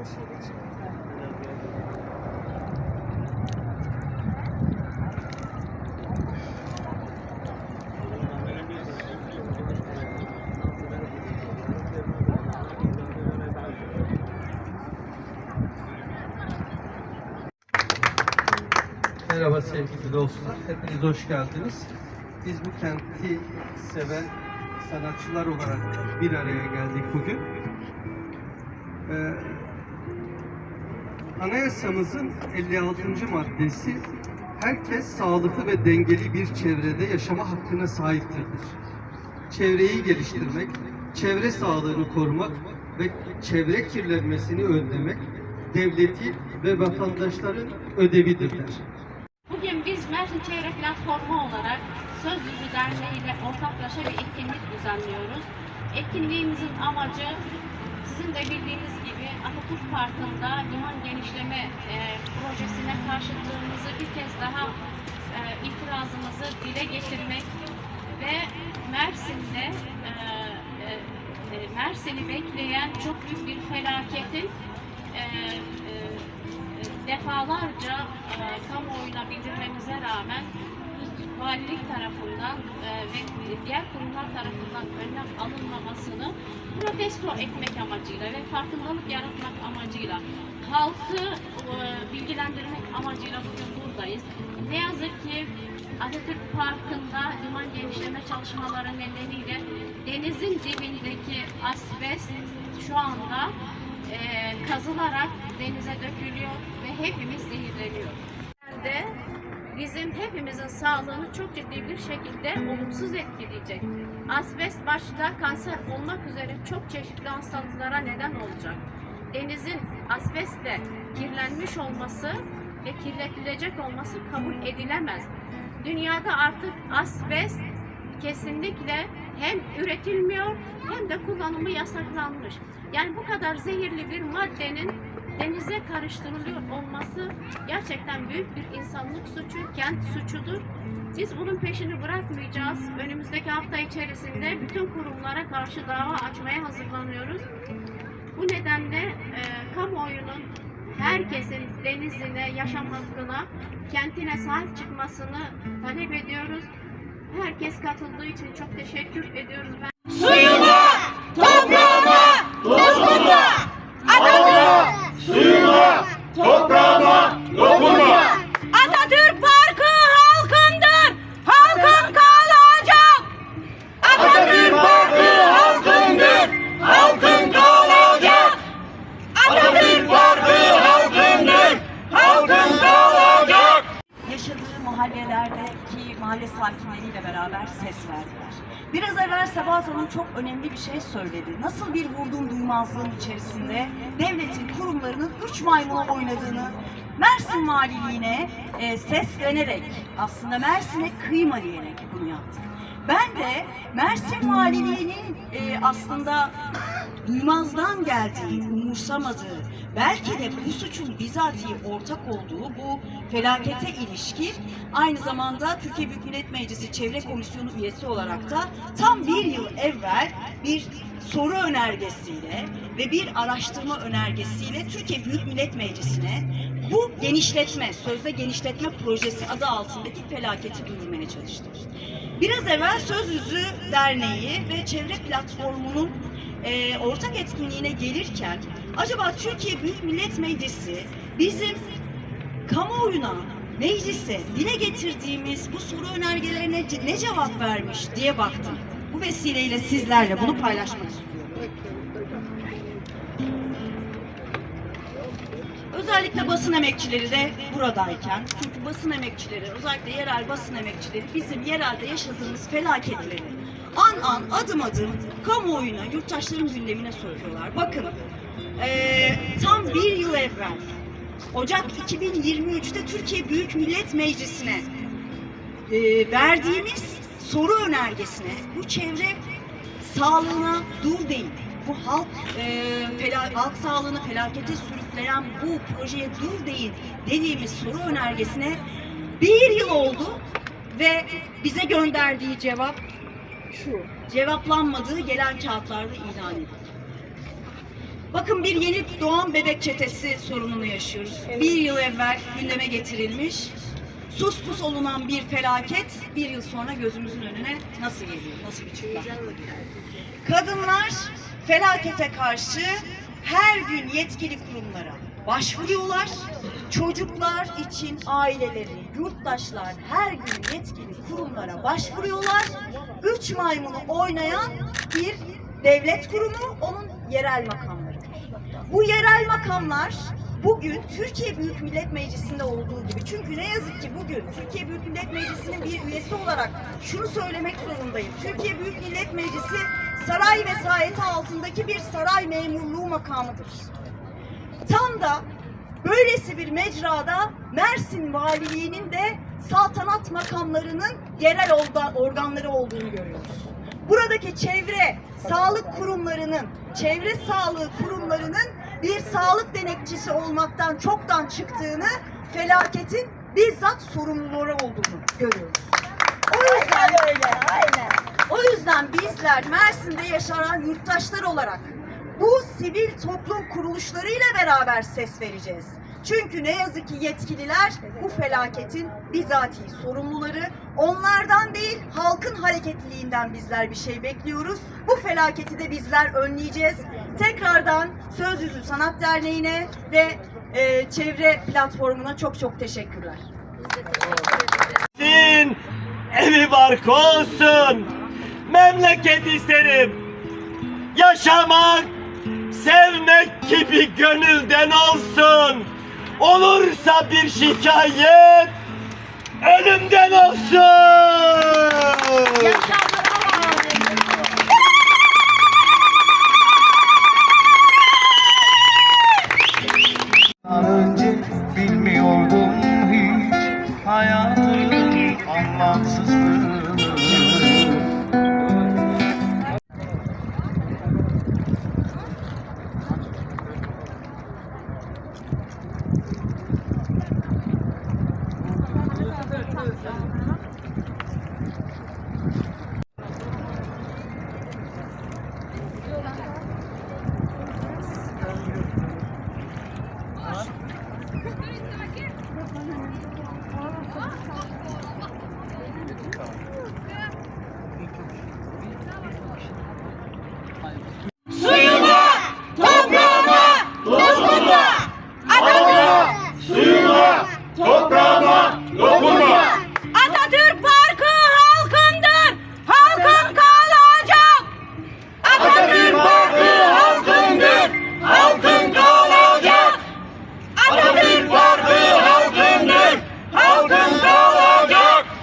Merhaba sevgili dostlar. Hepiniz hoş geldiniz. Biz bu kenti seven sanatçılar olarak bir araya geldik bugün. Ee, anayasamızın 56. maddesi herkes sağlıklı ve dengeli bir çevrede yaşama hakkına sahiptir. Çevreyi geliştirmek, çevre sağlığını korumak ve çevre kirlenmesini önlemek devleti ve vatandaşların ödevidir der. Bugün biz Mersin Çevre Platformu olarak Söz Yüzü Derneği ile ortaklaşa bir etkinlik düzenliyoruz. Etkinliğimizin amacı sizin de bildiğiniz gibi Atatürk Parkı'nda liman genişleme e, projesine karşıtlığımızı bir kez daha e, itirazımızı dile getirmek ve Mersin'de e, e, e, Mersin'i bekleyen çok büyük bir felaketin e, e, defalarca e, kamuoyuna bildirmemize rağmen valilik tarafından e, ve diğer kurumlar tarafından önlem alınmamasını protesto etmek amacıyla ve farkındalık yaratmak amacıyla halkı e, bilgilendirmek amacıyla bugün buradayız. Ne yazık ki Atatürk Parkı'nda liman genişleme çalışmaları nedeniyle denizin dibindeki asbest şu anda e, kazılarak denize dökülüyor ve hepimiz zehirleniyor. De bizim hepimizin sağlığını çok ciddi bir şekilde olumsuz etkileyecek. Asbest başta kanser olmak üzere çok çeşitli hastalıklara neden olacak. Denizin asbestle kirlenmiş olması ve kirletilecek olması kabul edilemez. Dünyada artık asbest kesinlikle hem üretilmiyor hem de kullanımı yasaklanmış. Yani bu kadar zehirli bir maddenin karıştırılıyor olması gerçekten büyük bir insanlık suçu, kent suçudur. Biz bunun peşini bırakmayacağız. Önümüzdeki hafta içerisinde bütün kurumlara karşı dava açmaya hazırlanıyoruz. Bu nedenle e, kamuoyunun herkesin denizine, yaşam hakkına, kentine sahip çıkmasını talep ediyoruz. Herkes katıldığı için çok teşekkür ediyoruz. Ben Suyuna, mahalle sakinleriyle beraber ses verdiler. Biraz evvel Sebahat Hanım çok önemli bir şey söyledi. Nasıl bir vurdum duymazlığın içerisinde devletin kurumlarının üç maymunu oynadığını Mersin Valiliğine e, seslenerek aslında Mersin'e kıyma diyerek bunu yaptı. Ben de Mersin Valiliğinin e, aslında duymazdan geldiği, umursamadığı, belki de bu suçun bizatihi ortak olduğu bu felakete ilişkin aynı zamanda Türkiye Büyük Millet Meclisi Çevre Komisyonu üyesi olarak da tam bir yıl evvel bir soru önergesiyle ve bir araştırma önergesiyle Türkiye Büyük Millet Meclisi'ne bu genişletme, sözde genişletme projesi adı altındaki felaketi duyurmaya çalıştı. Biraz evvel Söz Yüzü Derneği ve Çevre Platformu'nun e, ortak etkinliğine gelirken acaba Türkiye Büyük Millet Meclisi bizim kamuoyuna, meclise dile getirdiğimiz bu soru önergelerine ne cevap vermiş diye baktım. Bu vesileyle sizlerle bunu paylaşmak istiyorum. Özellikle basın emekçileri de buradayken, çünkü basın emekçileri, özellikle yerel basın emekçileri bizim yerelde yaşadığımız felaketleri an an, adım adım kamuoyuna, yurttaşların gündemine sokuyorlar. Bakın, eee, tam bir yıl evvel, Ocak 2023'te Türkiye Büyük Millet Meclisi'ne eee, verdiğimiz soru önergesine bu çevre sağlığına dur değil. Bu halk e, fela- halk sağlığını felakete sürükleyen bu projeye dur değil dediğimiz soru önergesine bir yıl oldu ve bize gönderdiği cevap şu. Cevaplanmadığı gelen kağıtlarda ilan edildi. Bakın bir yeni doğan bebek çetesi sorununu yaşıyoruz. Bir yıl evvel gündeme getirilmiş. Sus pus olunan bir felaket bir yıl sonra gözümüzün önüne nasıl geliyor? Nasıl bir çıplak? Kadınlar felakete karşı her gün yetkili kurumlara başvuruyorlar. Çocuklar için aileleri, yurttaşlar her gün yetkili kurumlara başvuruyorlar. Üç maymunu oynayan bir devlet kurumu, onun yerel makamları. Bu yerel makamlar bugün Türkiye Büyük Millet Meclisi'nde olduğu gibi çünkü ne yazık ki bugün Türkiye Büyük Millet Meclisi'nin bir üyesi olarak şunu söylemek zorundayım. Türkiye Büyük Millet Meclisi saray vesayeti altındaki bir saray memurluğu makamıdır. Tam da böylesi bir mecrada Mersin Valiliği'nin de saltanat makamlarının yerel orga- organları olduğunu görüyoruz. Buradaki çevre sağlık kurumlarının, çevre sağlığı kurumlarının bir sağlık denetçisi olmaktan çoktan çıktığını, felaketin bizzat sorumluları olduğunu görüyoruz. O yüzden öyle, aynen. O yüzden bizler Mersin'de yaşanan yurttaşlar olarak bu sivil toplum kuruluşlarıyla beraber ses vereceğiz. Çünkü ne yazık ki yetkililer bu felaketin bizatihi sorumluları. Onlardan değil halkın hareketliliğinden bizler bir şey bekliyoruz. Bu felaketi de bizler önleyeceğiz. Tekrardan Söz Yüzü Sanat Derneği'ne ve e, çevre platformuna çok çok teşekkürler. Sin, evi barkı olsun. Memleket isterim. Yaşamak, sevmek gibi gönülden olsun. Olursa bir şikayet elimden olsun. Yaşa. bilmiyordum hiç hayatın anlamsızlığı